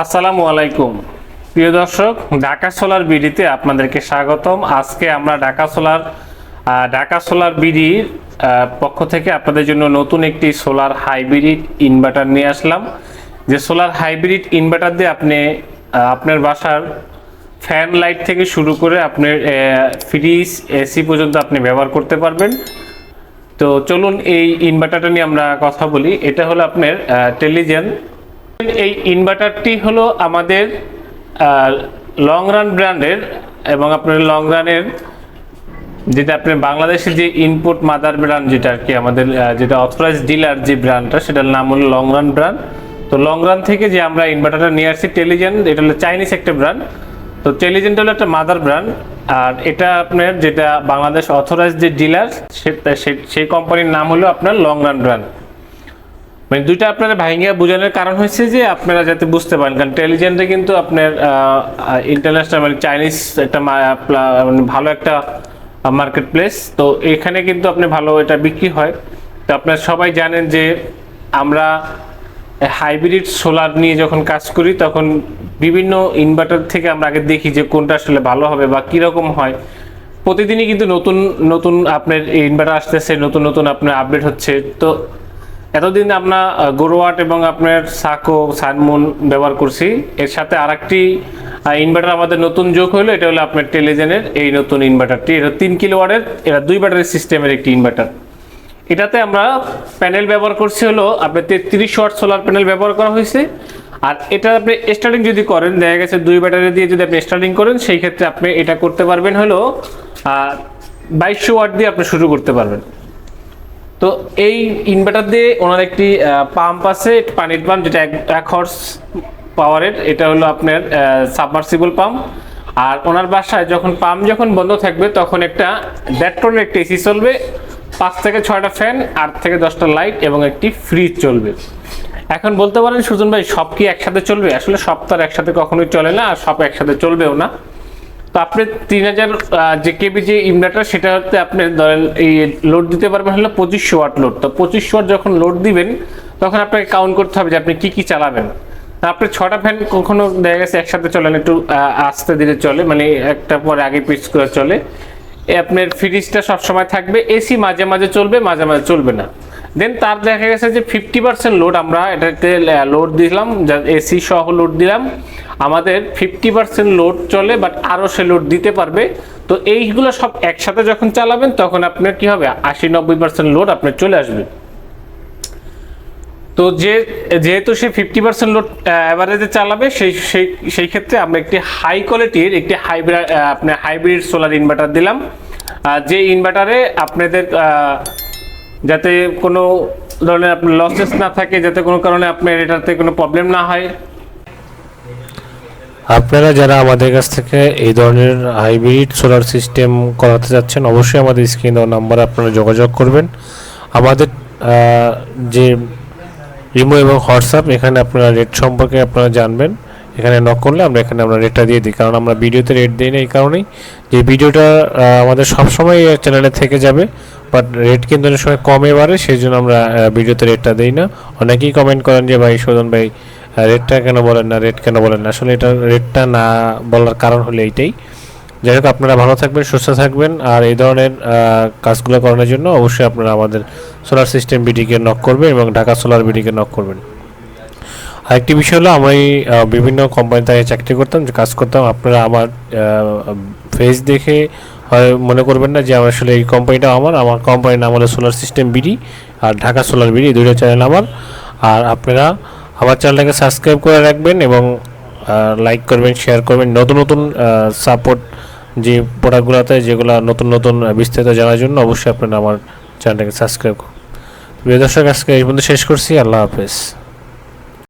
আসসালামু আলাইকুম। প্রিয় দর্শক, ঢাকা সোলার বিডিতে আপনাদেরকে স্বাগতম। আজকে আমরা ঢাকা সোলার ঢাকা সোলার বিডির পক্ষ থেকে আপনাদের জন্য নতুন একটি সোলার হাইব্রিড ইনভার্টার নিয়ে আসলাম। যে সোলার হাইব্রিড ইনভার্টার দিয়ে আপনি আপনার বাসার ফ্যান লাইট থেকে শুরু করে আপনার ফ্রিজ, এসি পর্যন্ত আপনি ব্যবহার করতে পারবেন। তো চলুন এই ইনভার্টারটা নিয়ে আমরা কথা বলি। এটা হলো আপনার টেলিজেন এই ইনভার্টারটি হলো আমাদের লং রান ব্র্যান্ডের এবং আপনার লং রানের যেটা আপনার বাংলাদেশের যে ইনপুট মাদার ব্র্যান্ড যেটা আর কি আমাদের যেটা অথরাইজ ডিলার যে ব্র্যান্ডটা সেটার নাম হলো লং রান ব্র্যান্ড তো লং রান থেকে যে আমরা ইনভার্টারটা নিয়ে আসছি টেলিজেন এটা হলো চাইনিজ একটা ব্র্যান্ড তো টেলিজেনটা হলো একটা মাদার ব্র্যান্ড আর এটা আপনার যেটা বাংলাদেশ অথরাইজ যে ডিলার সেই কোম্পানির নাম হলো আপনার লং রান ব্র্যান্ড মানে দুইটা আপনারা ভাইঙ্গা বোঝানোর কারণ হচ্ছে যে আপনারা যাতে বুঝতে পারেন। কারণ টেলিজেন্টে কিন্তু আপনার ইন্টারন্যাশনাল মানে চাইনিজ একটা মানে ভালো একটা মার্কেট প্লেস তো এখানে কিন্তু আপনি ভালো এটা বিক্রি হয়। তো আপনারা সবাই জানেন যে আমরা হাইব্রিড সোলার নিয়ে যখন কাজ করি, তখন বিভিন্ন ইনভার্টার থেকে আমরা আগে দেখি যে কোনটা আসলে ভালো হবে বা কীরকম হয়। প্রতিদিনই কিন্তু নতুন নতুন আপনার ইনভার্টার আসতেছে, নতুন নতুন আপনার আপডেট হচ্ছে। তো এতদিন আমরা গোরোয়াট এবং আপনার সাকো সানমুন ব্যবহার করছি। এর সাথে আরেকটি ইনভার্টার আমাদের নতুন যোগ হলো, এটা হলো আপনার টেলিজেনের এই নতুন ইনভার্টারটি এটা তিন কিলো ওয়াটের এটা দুই ব্যাটারি সিস্টেমের একটি ইনভার্টার এটাতে আমরা প্যানেল ব্যবহার করছি হলো, আপনার তেত্রিশ ওয়াট সোলার প্যানেল ব্যবহার করা হয়েছে। আর এটা আপনি স্টার্টিং যদি করেন, দেখা গেছে দুই ব্যাটারি দিয়ে যদি আপনি স্টার্টিং করেন, সেই ক্ষেত্রে আপনি এটা করতে পারবেন হলো বাইশশো ওয়াট দিয়ে আপনি শুরু করতে পারবেন। তো এই ইনভার্টার দিয়ে ওনার একটি পাম্প আছে পানির পাম্প যেটা এক- হর্স পাওয়ারের এটা হলো আপনার সাবমার্সিবল পাম্প আর ওনার বাসায় যখন পাম্প যখন বন্ধ থাকবে, তখন একটা দেড় একটা এসি চলবে, পাঁচ থেকে ছয়টা ফ্যান আট থেকে দশটা লাইট এবং একটি ফ্রিজ চলবে। এখন বলতে পারেন, সুজন ভাই, সব কি একসাথে চলবে? আসলে সব তো আর একসাথে কখনোই চলে না, আর সব একসাথে চলবেও না। তো আপনি তিন হাজার যে কেবি যে ইনভার্টার সেটা হচ্ছে আপনি ধরেন এই লোড দিতে পারবেন হলো পঁচিশশো ওয়াট লোড তো পঁচিশশো ওয়াট যখন লোড দিবেন, তখন আপনাকে কাউন্ট করতে হবে যে আপনি কি কি চালাবেন। আপনি ছটা ফ্যান কখনো দেখা গেছে একসাথে চলে না একটু আস্তে ধীরে চলে মানে একটা পর আগে পিস করে চলে। আপনার ফ্রিজটা সবসময় থাকবে এসি মাঝে মাঝে চলবে, মাঝে মাঝে চলবে না। দেন তার দেখা গেছে যে ফিফটি পার্সেন্ট লোড আমরা এটাতে লোড দিলাম এসি সহ লোড দিলাম। আমাদের ফিফটি পার্সেন্ট লোড চলে বাট আরও সে লোড দিতে পারবে। তো এইগুলো সব একসাথে যখন চালাবেন, তখন আপনার কি হবে? আশি নব্বই পার্সেন্ট লোড আপনার চলে আসবে। তো যে, যেহেতু সে ফিফটি পার্সেন্ট লোড অ্যাভারেজে চালাবে, সেই সেই সেই ক্ষেত্রে আমরা একটি হাই কোয়ালিটির একটি হাইব্রিড আপনার হাইব্রিড সোলার ইনভার্টার দিলাম। যে ইনভার্টারে আপনাদের যাতে কোনো ধরনের আপনার লসেস না থাকে, যাতে কোনো কারণে আপনার এটাতে কোনো প্রবলেম না হয়। আপনারা যারা আমাদের কাছ থেকে এই ধরনের হাইব্রিড সোলার সিস্টেম করাতে যাচ্ছেন, অবশ্যই আমাদের স্ক্রিন দেওয়া নাম্বারে আপনারা যোগাযোগ করবেন। আমাদের যে রিমো এবং হোয়াটসঅ্যাপ এখানে আপনারা রেট সম্পর্কে আপনারা জানবেন। এখানে নক করলে আমরা এখানে আমরা রেটটা দিয়ে দিই, কারণ আমরা ভিডিওতে রেট দিই না এই কারণেই। যে ভিডিওটা আমাদের সবসময় চ্যানেলে থেকে যাবে বাট রেট কিন্তু অনেক সময় কমে বাড়ে সেই জন্য আমরা ভিডিওতে রেটটা দিই না। অনেকেই কমেন্ট করেন যে, ভাই, শোধন ভাই রেটটা কেন বলেন না রেট কেন বলেন না? আসলে এটা রেটটা না বলার কারণ হলো এইটাই। যাই হোক, আপনারা ভালো থাকবেন, সুস্থ থাকবেন, আর এই ধরনের কাজগুলো করানোর জন্য অবশ্যই আপনারা আমাদের সোলার সিস্টেম বিডিকে নক করবেন এবং ঢাকা সোলার বিডিকে নক করবেন। আরেকটি বিষয় হলো, আমি বিভিন্ন কোম্পানিতে চাকরি করতাম কাজ করতাম, আপনারা আমার ফেস দেখে মনে করবেন না যে আমার আসলে এই কোম্পানিটা আমার আমার কোম্পানির নাম হলো সোলার সিস্টেম বিডি আর ঢাকা সোলার বিডি দুটো চ্যানেল আমার। আর আপনারা আমার চ্যানেলটাকে সাবস্ক্রাইব করে রাখবেন এবং লাইক করবেন শেয়ার করবেন। নতুন নতুন সাপোর্ট যে প্রোডাক্টগুলোতে যেগুলো নতুন নতুন বিস্তারিত জানার জন্য অবশ্যই আপনারা আমার চ্যানেলটাকে সাবস্ক্রাইব করুন। প্রিয় দর্শক, আজকে এই পর্যন্ত শেষ করছি। আল্লাহ হাফেজ।